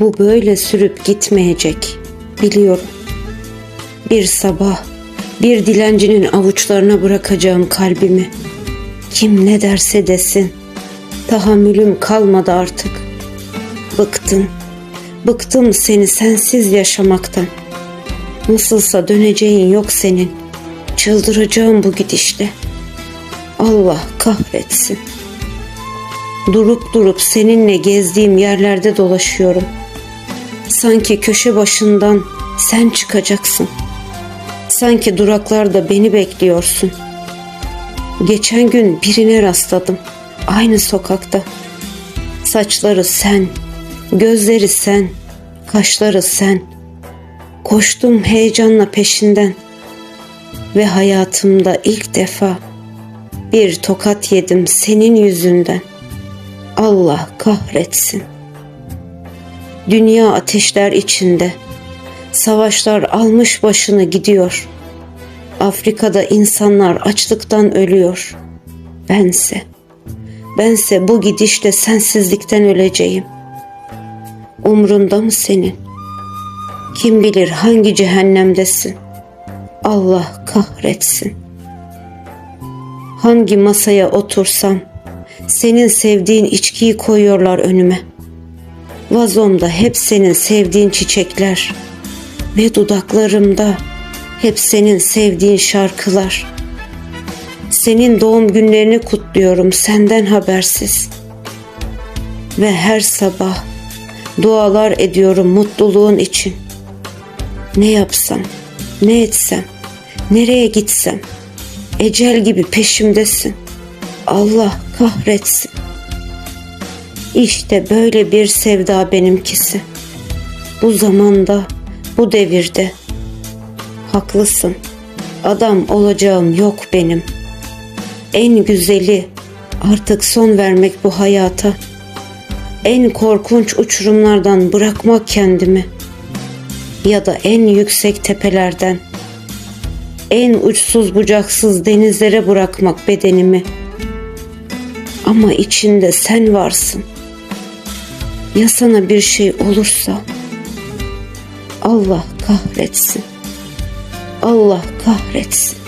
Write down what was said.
Bu böyle sürüp gitmeyecek. Biliyorum. Bir sabah bir dilencinin avuçlarına bırakacağım kalbimi. Kim ne derse desin. Tahammülüm kalmadı artık. Bıktım. Bıktım seni sensiz yaşamaktan. Nasılsa döneceğin yok senin. Çıldıracağım bu gidişle. Allah kahretsin. Durup durup seninle gezdiğim yerlerde dolaşıyorum. Sanki köşe başından sen çıkacaksın. Sanki duraklarda beni bekliyorsun. Geçen gün birine rastladım. Aynı sokakta. Saçları sen, gözleri sen, kaşları sen. Koştum heyecanla peşinden ve hayatımda ilk defa bir tokat yedim senin yüzünden. Allah kahretsin. Dünya ateşler içinde. Savaşlar almış başını gidiyor. Afrika'da insanlar açlıktan ölüyor. Bense, bense bu gidişle sensizlikten öleceğim. Umrunda mı senin? Kim bilir hangi cehennemdesin? Allah kahretsin. Hangi masaya otursam senin sevdiğin içkiyi koyuyorlar önüme. Vazomda hep senin sevdiğin çiçekler ve dudaklarımda hep senin sevdiğin şarkılar. Senin doğum günlerini kutluyorum senden habersiz. Ve her sabah dualar ediyorum mutluluğun için. Ne yapsam, ne etsem, nereye gitsem, ecel gibi peşimdesin. Allah kahretsin. İşte böyle bir sevda benimkisi. Bu zamanda, bu devirde. Haklısın. Adam olacağım yok benim. En güzeli artık son vermek bu hayata. En korkunç uçurumlardan bırakmak kendimi. Ya da en yüksek tepelerden. En uçsuz bucaksız denizlere bırakmak bedenimi.'' ama içinde sen varsın. Ya sana bir şey olursa? Allah kahretsin. Allah kahretsin.